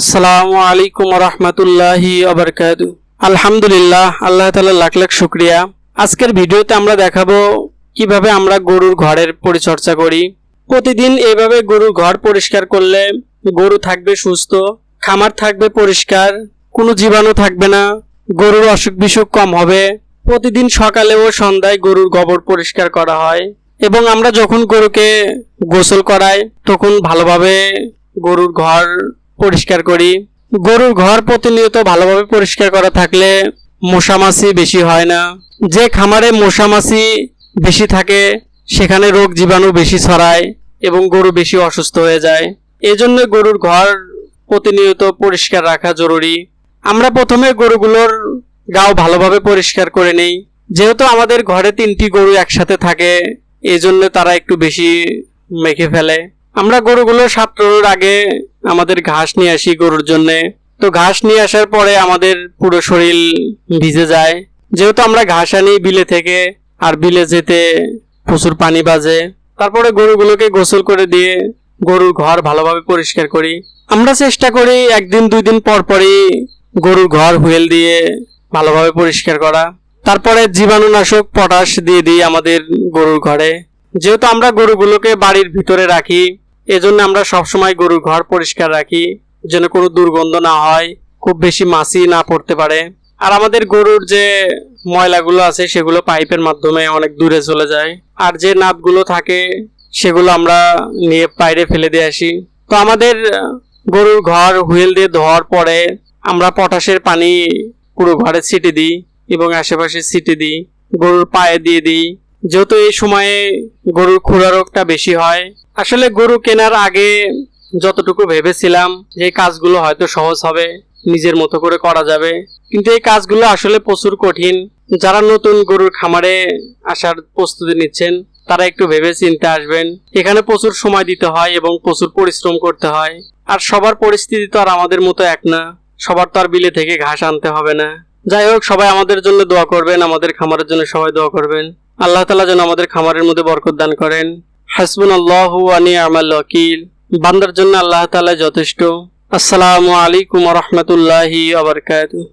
আসসালামু আলাইকুম রহমতুল্লাহি আবরকাতু আলহামদুলিল্লাহ, আল্লাহ তালা লাখ লাখ শুক্রিয়া। আজকের ভিডিওতে আমরা দেখাবো কীভাবে আমরা গরুর ঘরের পরিচর্যা করি। প্রতিদিন এইভাবে গরুর ঘর পরিষ্কার করলে গরু থাকবে সুস্থ, খামার থাকবে পরিষ্কার, কোনো জীবাণু থাকবে না, গরুর অসুখ বিসুখ কম হবে। প্রতিদিন সকালে ও সন্ধ্যায় গরুর গোবর পরিষ্কার করা হয় এবং আমরা যখন গরুকে গোসল করাই, তখন ভালোভাবে গরুর ঘর পরিষ্কার করি। গরুর ঘর প্রতিনিয়ত ভালোভাবে পরিষ্কার করা থাকলে মশামাছি বেশি হয় না। যে খামারে মশামাছি বেশি থাকে, সেখানে রোগ জীবাণু বেশি ছড়ায় এবং গরু বেশি অসুস্থ হয়ে যায়। এজন্য গরুর ঘর প্রতিনিয়ত পরিষ্কার রাখা জরুরি। আমরা প্রথমে গরুগুলোর গাও ভালোভাবে পরিষ্কার করে নেই। যেহেতু আমাদের ঘরে তিনটি গরু একসাথে থাকে এই জন্য তারা একটু বেশি মেখে ফেলে। আমরা গরুগুলো সাপ্তাহের আগে আমাদের ঘাস নিয়ে আসি গরুর জন্যে। তো ঘাস নিয়ে আসার পরে আমাদের পুরো শরীর ভিজে যায়। যেহেতু আমরা ঘাস আনি বিলে থেকে, আর বিলে যেতে প্রচুর পানি বাজে। তারপরে গরুগুলোকে গোসল করে দিয়ে গরুর ঘর ভালোভাবে পরিষ্কার করি। আমরা চেষ্টা করি একদিন, দুই দিন পর পরই গরুর ঘর হুয়েল দিয়ে ভালোভাবে পরিষ্কার করা। তারপরে জীবাণুনাশক পটাশ দিয়ে দিই আমাদের গরুর ঘরে। যেহেতু আমরা গরুগুলোকে বাড়ির ভিতরে রাখি, এজন্য আমরা সবসময় গরুর ঘর পরিষ্কার রাখি, যেন কোনো দুর্গন্ধ না হয়, খুব বেশি মাছি না পড়তে পারে। আর আমাদের গরুর যে ময়লাগুলো আছে, সেগুলো পাইপের মাধ্যমে অনেক দূরে চলে যায়। আর যে নাদগুলো থাকে, সেগুলো আমরা নিয়ে বাইরে ফেলে দিয়ে আসি। তো আমাদের গরুর ঘর হুইল দিয়ে ধোয়ার পরে আমরা পটাশের পানি পুরো ঘরে ছিটে দিই এবং আশেপাশে ছিটে দিই, গরুর পায়ে দিয়ে দিই। যেহেতু এই সময়ে গরুর খুরা রোগটা বেশি হয়, আসলে গরু কেনার আগে যতটুকু ভেবেছিলাম যে কাজগুলো হয়তো সহজ হবে, নিজের মতো করে করা যাবে। কিন্তু এই কাজগুলো আসলে প্রচুর কঠিন। যারা নতুন গরুর খামারে আসার প্রস্তুতি নিচ্ছেন, তারা একটু ভেবে চিনতে আসবেন, এখানে প্রচুর সময় দিতে হয় এবং প্রচুর পরিশ্রম করতে হয়। আর সবার পরিস্থিতি তো আর আমাদের মতো এক না, সবার তো আর বিলে থেকে ঘাস আনতে হবে না। যাই হোক, সবাই আমাদের জন্য দোয়া করবেন, আমাদের খামারের জন্য সবাই দোয়া করবেন। আল্লাহ তালা যেন আমাদের খামারের মধ্যে বরকত দান করেন। হাসবুন আল্লাহ আনি আমাল ওয়াকিল। বান্দার জন্য আল্লাহ তালা যথেষ্ট। আসসালামু আলাইকুম রহমতুল্লাহি আবরকাত